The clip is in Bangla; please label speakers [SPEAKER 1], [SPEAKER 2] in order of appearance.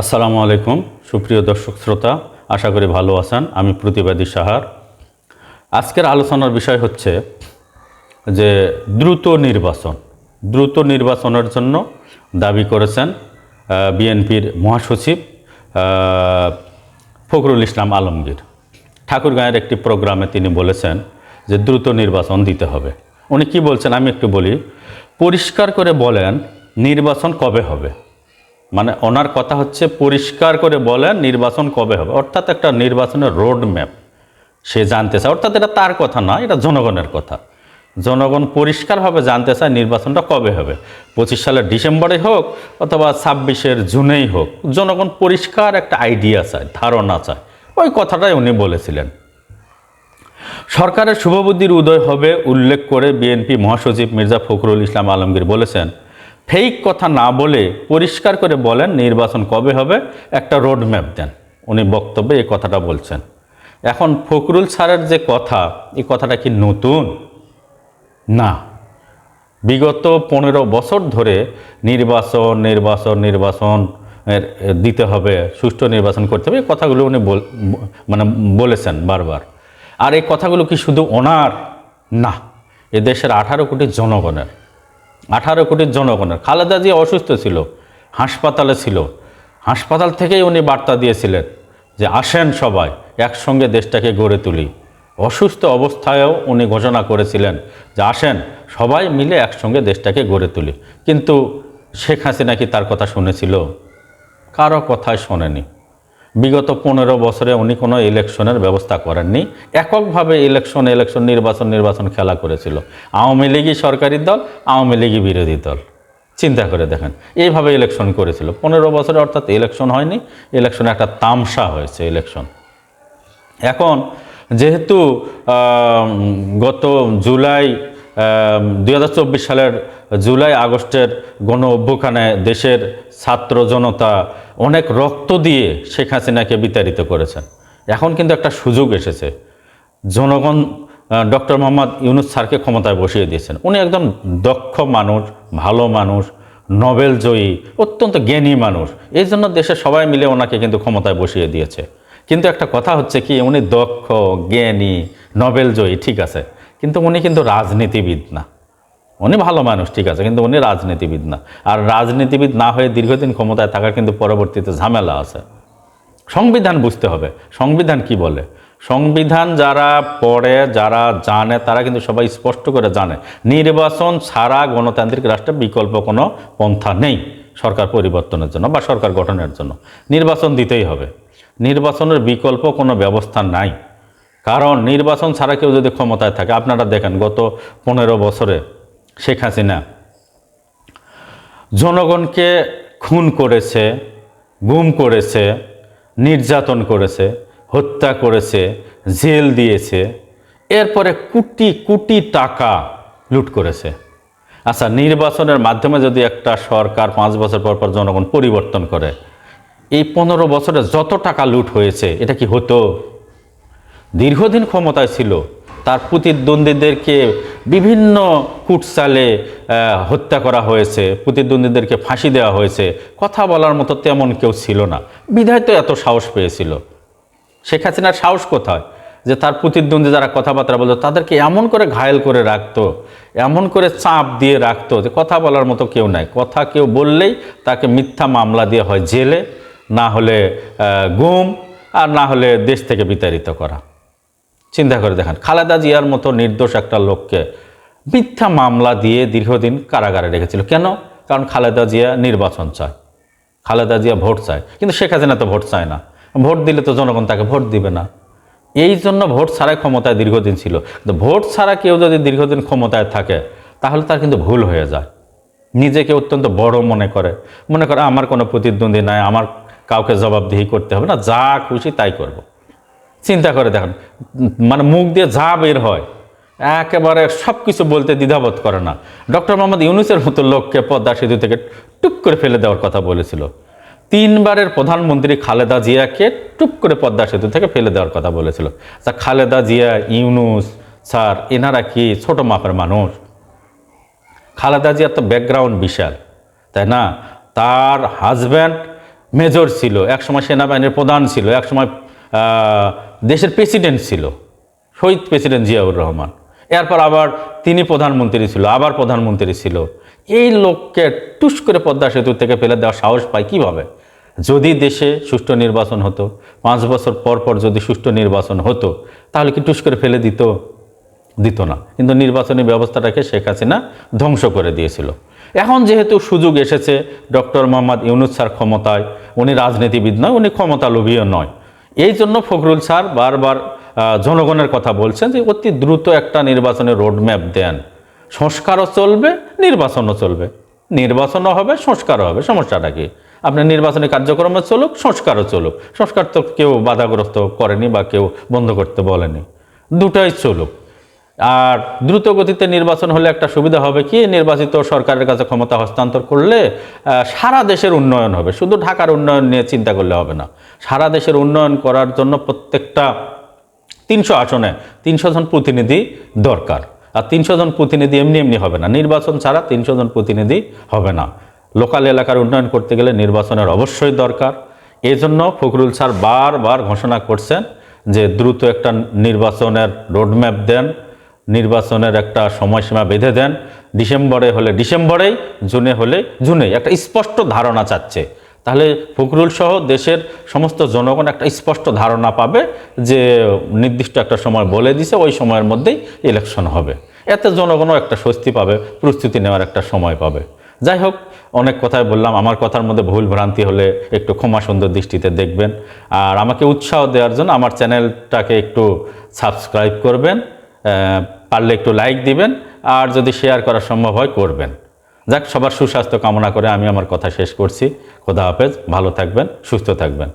[SPEAKER 1] আসসালামু আলাইকুম, সুপ্রিয় দর্শক শ্রোতা, আশা করি ভালো আছেন। আমি প্রতিবাদী সাহার। আজকের আলোচনার বিষয় হচ্ছে যে দ্রুত নির্বাচন, দ্রুত নির্বাচনের জন্য দাবি করেছেন বিএনপির মহাসচিব ফখরুল ইসলাম আলমগীর। ঠাকুরগাঁয়ের একটি প্রোগ্রামে তিনি বলেছেন যে দ্রুত নির্বাচন দিতে হবে। উনি কি বলছেন আমি একটু বলি। পরিষ্কার করে বলেন, নির্বাচন কবে হবে? মানে ওনার কথা হচ্ছে পরিষ্কার করে বলেন নির্বাচন কবে হবে। অর্থাৎ একটা নির্বাচনের রোড ম্যাপ সে জানতে চায়। অর্থাৎ এটা তার কথা না, এটা জনগণের কথা। জনগণ পরিষ্কারভাবে জানতে চায় নির্বাচনটা কবে হবে। পঁচিশ সালের ডিসেম্বরে হোক অথবা ছাব্বিশের জুনেই হোক, জনগণ পরিষ্কার একটা আইডিয়া চায়, ধারণা চায়। ওই কথাটাই উনি বলেছিলেন। সরকারের শুভবুদ্ধির উদয় হবে উল্লেখ করে বিএনপি মহাসচিব মির্জা ফখরুল ইসলাম আলমগীর বলেছেন ফেক কথা না বলে পরিষ্কার করে বলেন নির্বাচন কবে হবে, একটা রোড ম্যাপ দেন। উনি বক্তব্যে এই কথাটা বলছেন। এখন ফখরুল স্যারের যে কথা, এই কথাটা কি নতুন? না। বিগত পনেরো বছর ধরে নির্বাচন নির্বাচন নির্বাচন দিতে হবে, সুষ্ঠু নির্বাচন করতে হবে, এই কথাগুলো উনি মানে বলেছেন বারবার। আর এই কথাগুলো কি শুধু ওনার? না। এ দেশের আঠারো কোটি জনগণের। আঠারো কোটির জনগণের। খালেদা জিয়া অসুস্থ ছিল, হাসপাতালে ছিল। হাসপাতাল থেকেই উনি বার্তা দিয়েছিলেন যে আসেন সবাই, একসঙ্গে দেশটাকে গড়ে তুলি। অসুস্থ অবস্থায়ও উনি ঘোষণা করেছিলেন যে আসেন, সবাই মিলে একসঙ্গে দেশটাকে গড়ে তুলি। কিন্তু শেখ হাসিনা কি তার কথা শুনেছিল? কারও কথাই শোনেনি। বিগত পনেরো বছরে উনি কোনো ইলেকশনের ব্যবস্থা করেননি। এককভাবে ইলেকশন ইলেকশন, নির্বাচন নির্বাচন খেলা করেছিল। আওয়ামী লীগই সরকারি দল, আওয়ামী লীগই বিরোধী দল। চিন্তা করে দেখেন, এইভাবে ইলেকশন করেছিল। পনেরো বছরে অর্থাৎ ইলেকশন হয়নি, ইলেকশনে একটা তামসা হয়েছে ইলেকশন। এখন যেহেতু গত জুলাই দু হাজার চব্বিশ সালের জুলাই আগস্টের গণ অভ্যুখানে দেশের ছাত্র জনতা অনেক রক্ত দিয়ে শেখ হাসিনাকে বিতাড়িত করেছেন। এখন কিন্তু একটা সুযোগ এসেছে। জনগণ ডক্টর মোহাম্মদ ইউনুস স্যারকে ক্ষমতায় বসিয়ে দিয়েছেন। উনি একজন দক্ষ মানুষ, ভালো মানুষ, নোবেল জয়ী, অত্যন্ত জ্ঞানী মানুষ। এই জন্য দেশের সবাই মিলে ওনাকে কিন্তু ক্ষমতায় বসিয়ে দিয়েছে। কিন্তু একটা কথা হচ্ছে কি, উনি দক্ষ, জ্ঞানী, নোবেল জয়ী, ঠিক আছে। কিন্তু উনি কিন্তু রাজনীতিবিদ না। উনি ভালো মানুষ, ঠিক আছে, কিন্তু উনি রাজনীতিবিদ না। আর রাজনীতিবিদ না হয়ে দীর্ঘদিন ক্ষমতায় থাকার কিন্তু পরবর্তীতে ঝামেলা আছে। সংবিধান বুঝতে হবে। সংবিধান কি বলে? সংবিধান যারা পড়ে, যারা জানে, তারা কিন্তু সবাই স্পষ্ট করে জানে। নির্বাচন ছাড়া গণতান্ত্রিক রাষ্ট্রে বিকল্প কোনো পন্থা নেই সরকার পরিবর্তনের জন্য বা সরকার গঠনের জন্য। নির্বাচন দিতেই হবে। নির্বাচনের বিকল্প কোনো ব্যবস্থা নাই। কারণ নির্বাচন ছাড়া কেউ যদি ক্ষমতায় থাকে, আপনারা দেখেন গত পনেরো বছরে শেখ হাসিনা জনগণকে খুন করেছে, গুম করেছে, নির্যাতন করেছে, হত্যা করেছে, জেল দিয়েছে, এরপরে কোটি কোটি টাকা লুট করেছে। আচ্ছা নির্বাচনের মাধ্যমে যদি একটা সরকার পাঁচ বছর পর পর জনগণ পরিবর্তন করে, এই পনেরো বছরে যত টাকা লুট হয়েছে, এটা কি হতো? দীর্ঘদিন ক্ষমতায় ছিল, তার প্রতিদ্বন্দ্বীদেরকে বিভিন্ন কুটসালে হত্যা করা হয়েছে, প্রতিদ্বন্দ্বীদেরকে ফাঁসি দেওয়া হয়েছে, কথা বলার মতো তেমন কেউ ছিল না। বিধায় তো এত সাহস পেয়েছিল। শেখ হাসিনার সাহস কোথায়? যে তার প্রতিদ্বন্দ্বী যারা কথাবার্তা বলতো, তাদেরকে এমন করে ঘায়েল করে রাখতো, এমন করে চাপ দিয়ে রাখতো, যে কথা বলার মতো কেউ নাই। কথা কেউ বললেই তাকে মিথ্যা মামলা দিয়ে হয় জেলে, না হলে গুম, আর না হলে দেশ থেকে বিতাড়িত করা। চিন্তা করে দেখেন। খালেদা জিয়ার মতো নির্দোষ একটা লোককে মিথ্যা মামলা দিয়ে দীর্ঘদিন কারাগারে রেখেছিল। কেন? কারণ খালেদা জিয়া নির্বাচন চায়। খালেদা জিয়া ভোট চায়। কিন্তু শেখ হাসিনা তো ভোট চায় না। ভোট দিলে তো জনগণ তাকে ভোট দিবে না। এই জন্য ভোট ছাড়াই ক্ষমতায় দীর্ঘদিন ছিল। কিন্তু ভোট ছাড়া কেউ যদি দীর্ঘদিন ক্ষমতায় থাকে, তাহলে তার কিন্তু ভুল হয়ে যায়। নিজেকে অত্যন্ত বড় মনে করে। মনে করে, আমার কোনো প্রতিদ্বন্দ্বী নাই। আমার কাউকে জবাবদিহি করতে হবে না। যা খুশি তাই করব। চিন্তা করে দেখেন মানে মুখ দিয়ে যা বের হয়, একেবারে সব কিছু বলতে দ্বিধাবোধ করে না। ডক্টর মোহাম্মদ ইউনুসের মতো লোককে পদ্মা সেতু থেকে টুক করে ফেলে দেওয়ার কথা বলেছিল। তিনবারের প্রধানমন্ত্রী খালেদা জিয়াকে টুক করে পদ্মা সেতু থেকে ফেলে দেওয়ার কথা বলেছিল। তা খালেদা জিয়া, ইউনুস, স্যার, এনারা কি ছোট মাপের মানুষ? খালেদা জিয়ার তো ব্যাকগ্রাউন্ড বিশাল, তাই না? তার হাজব্যান্ড মেজর ছিল, একসময় সেনাবাহিনীর প্রধান ছিল, একসময় দেশের প্রেসিডেন্ট ছিল, শহীদ প্রেসিডেন্ট জিয়াউর রহমান। এরপর আবার তিনি প্রধানমন্ত্রী ছিল, আবার প্রধানমন্ত্রী ছিল। এই লোককে টুস করে পদ্মা সেতু থেকে ফেলে দেওয়ার সাহস পায় কীভাবে? যদি দেশে সুষ্ঠু নির্বাচন হতো, পাঁচ বছর পর পর যদি সুষ্ঠু নির্বাচন হতো, তাহলে কি টুস করে ফেলে দিত? দিত না। কিন্তু নির্বাচনী ব্যবস্থাটাকে শেখ হাসিনা ধ্বংস করে দিয়েছিল। এখন যেহেতু সুযোগ এসেছে, ডক্টর মোহাম্মদ ইউনুস স্যার ক্ষমতায়, উনি রাজনীতিবিদ নয়, উনি ক্ষমতা লোভীও নয়। এই জন্য ফখরুল স্যার বারবার জনগণের কথা বলছেন যে অতি দ্রুত একটা নির্বাচনের রোডম্যাপ দেন। সংস্কারও চলবে, নির্বাচনও চলবে। নির্বাচনও হবে, সংস্কারও হবে। সমস্যাটা কি? আপনার নির্বাচনী কার্যক্রমে চলুক, সংস্কারও চলুক। সংস্কার তো কেউ বাধাগ্রস্ত করেনি বা কেউ বন্ধ করতে বলেনি। দুটাই চলুক। আর দ্রুত গতিতে নির্বাচন হলে একটা সুবিধা হবে কি? নির্বাচিত সরকারের কাছে ক্ষমতা হস্তান্তর করলে সারা দেশের উন্নয়ন হবে। শুধু ঢাকার উন্নয়ন নিয়ে চিন্তা করলে হবে না। সারা দেশের উন্নয়ন করার জন্য প্রত্যেকটা তিনশো আসনে তিনশো জন প্রতিনিধি দরকার। আর তিনশো জন প্রতিনিধি এমনি এমনি হবে না। নির্বাচন ছাড়া তিনশো জন প্রতিনিধি হবে না। লোকাল এলাকার উন্নয়ন করতে গেলে নির্বাচনের অবশ্যই দরকার। এই জন্য ফখরুল স্যার বারবার ঘোষণা করছেন যে দ্রুত একটা নির্বাচনের রোডম্যাপ দেন। নির্বাচনের একটা সময়সীমা বেঁধে দেন। ডিসেম্বরে হলে ডিসেম্বরেই, জুনে হলে জুনেই। একটা স্পষ্ট ধারণা চাচ্ছে। তাহলে ফখরুল সহ দেশের সমস্ত জনগণ একটা স্পষ্ট ধারণা পাবে যে নির্দিষ্ট একটা সময় বলে দিছে, ওই সময়ের মধ্যেই ইলেকশন হবে। এতে জনগণও একটা স্বস্তি পাবে, প্রস্তুতি নেওয়ার একটা সময় পাবে। যাই হোক, অনেক কথাই বললাম। আমার কথার মধ্যে ভুল ভ্রান্তি হলে একটু ক্ষমা সুন্দর দৃষ্টিতে দেখবেন। আর আমাকে উৎসাহ দেওয়ার জন্য আমার চ্যানেলটাকে একটু সাবস্ক্রাইব করবেন। পারলে একটু লাইক দিবেন, আর যদি শেয়ার করা সম্ভব হয়, করবেন। যাক, সবার সুস্বাস্থ্য কামনা করে আমি আমার কথা শেষ করছি। খোদা হাফেজ, ভালো থাকবেন, সুস্থ থাকবেন।